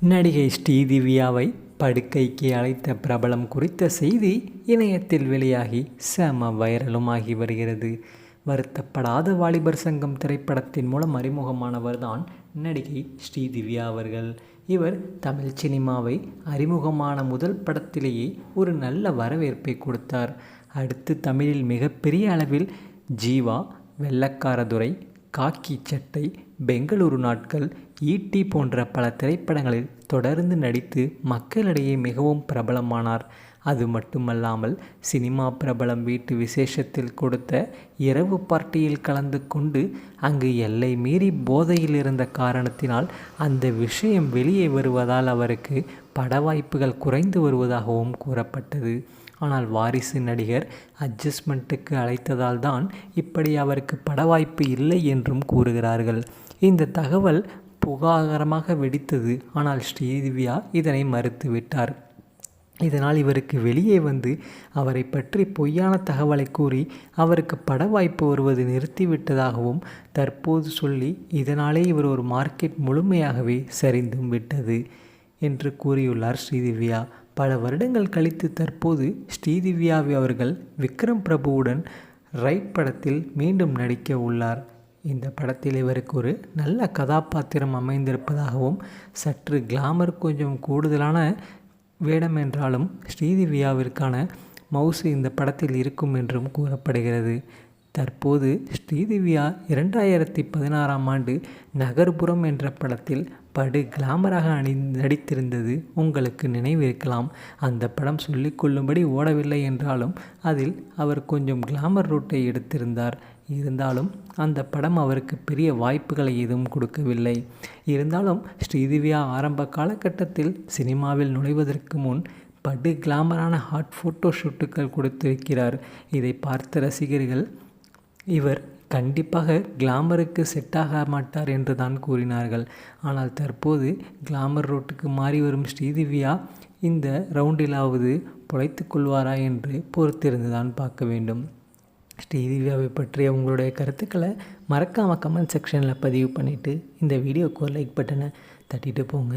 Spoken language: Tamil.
நடிகை ஸ்ரீதிவ்யாவை படுக்கைக்கு அழைத்த பிரபலம் குறித்த செய்தி இணையத்தில் வெளியாகி செம வைரலுமாகி வருகிறது. வருத்தப்படாத வாலிபர் சங்கம் திரைப்படத்தின் மூலம் அறிமுகமானவர் தான் நடிகை ஸ்ரீதிவ்யா அவர்கள். இவர் தமிழ் சினிமாவை அறிமுகமான முதல் படத்திலேயே ஒரு நல்ல வரவேற்பை கொடுத்தார். அடுத்து தமிழில் மிகப்பெரிய அளவில் ஜீவா வெள்ளக்காரதுரை காக்கி சட்டை பெங்களூரு நாட்கள் ஈட்டி போன்ற பல திரைப்படங்களில் தொடர்ந்து நடித்து மக்களிடையே மிகவும் பிரபலமானார். அது மட்டுமல்லாமல் சினிமா பிரபலம் வீட்டு விசேஷத்தில் கொடுத்த இரவு பார்ட்டியில் கலந்து கொண்டு அங்கு எல்லை மீறி போதையில் இருந்த காரணத்தினால் அந்த விஷயம் வெளியே வருவதால் அவருக்கு பட வாய்ப்புகள் குறைந்து வருவதாகவும் கூறப்பட்டது. ஆனால் வாரிசு நடிகர் அட்ஜஸ்ட்மெண்ட்டுக்கு அழைத்ததால் தான் இப்படி அவருக்கு பட வாய்ப்பு இல்லை என்றும் கூறுகிறார்கள். இந்த தகவல் புகாகரமாக வெடித்தது. ஆனால் ஸ்ரீதிவ்யா இதனை மறுத்துவிட்டார். இதனால் இவருக்கு வெளியே வந்து அவரை பற்றி பொய்யான தகவலை கூறி அவருக்கு பட வாய்ப்பு வருவது நிறுத்திவிட்டதாகவும் தற்போது சொல்லி இதனாலே இவர் ஒரு மார்க்கெட் முழுமையாகவே சரிந்தும் விட்டது என்று கூறியுள்ளார் ஸ்ரீதிவ்யா. பல வருடங்கள் கழித்து தற்போது ஸ்ரீதிவ்யாவி அவர்கள் விக்ரம் பிரபுவுடன் ரைட் படத்தில் மீண்டும் நடிக்க உள்ளார். இந்த படத்தில் இவருக்கு ஒரு நல்ல கதாபாத்திரம் அமைந்திருப்பதாகவும் சற்று கிளாமர் கொஞ்சம் கூடுதலான வேடம் என்றாலும் ஸ்ரீதிவ்யாவிற்கான மவுசு இந்த படத்தில் இருக்கும் என்றும் கூறப்படுகிறது. தற்போது ஸ்ரீதிவ்யா இரண்டாயிரத்தி பதினாறாம் ஆண்டு நகர்புறம் என்ற படத்தில் படு கிளாமராக அணி நடித்திருந்தது. உங்களுக்கு நினைவிருக்கலாம். அந்த படம் சொல்லிக்கொள்ளும்படி ஓடவில்லை என்றாலும் அதில் அவர் கொஞ்சம் கிளாமர் ரூட்டை எடுத்திருந்தார். இருந்தாலும் அந்த படம் அவருக்கு பெரிய வாய்ப்புகளை எதுவும் கொடுக்கவில்லை. இருந்தாலும் ஸ்ரீதிவ்யா ஆரம்ப காலகட்டத்தில் சினிமாவில் நுழைவதற்கு முன் படு கிளாமரான ஹாட் ஃபோட்டோ ஷூட்டுகள் கொடுத்திருக்கிறார். இதை பார்த்த ரசிகர்கள் இவர் கண்டிப்பாக கிளாமருக்கு செட் ஆக மாட்டார் என்று தான் கூறினார்கள். ஆனால் தற்போது கிளாமர் ரோட்டுக்கு மாறி வரும் ஸ்ரீதிவ்யா இந்த ரவுண்டிலாவது பொழைத்து கொள்வாரா என்று பொறுத்திருந்து தான் பார்க்க வேண்டும். ஸ்ரீதிவ்யாவை பற்றிய உங்களுடைய கருத்துக்களை மறக்காமல் கமெண்ட் செக்ஷனில் பதிவு பண்ணிவிட்டு இந்த வீடியோக்கு ஒரு லைக் பட்டனை தட்டிட்டு போங்க.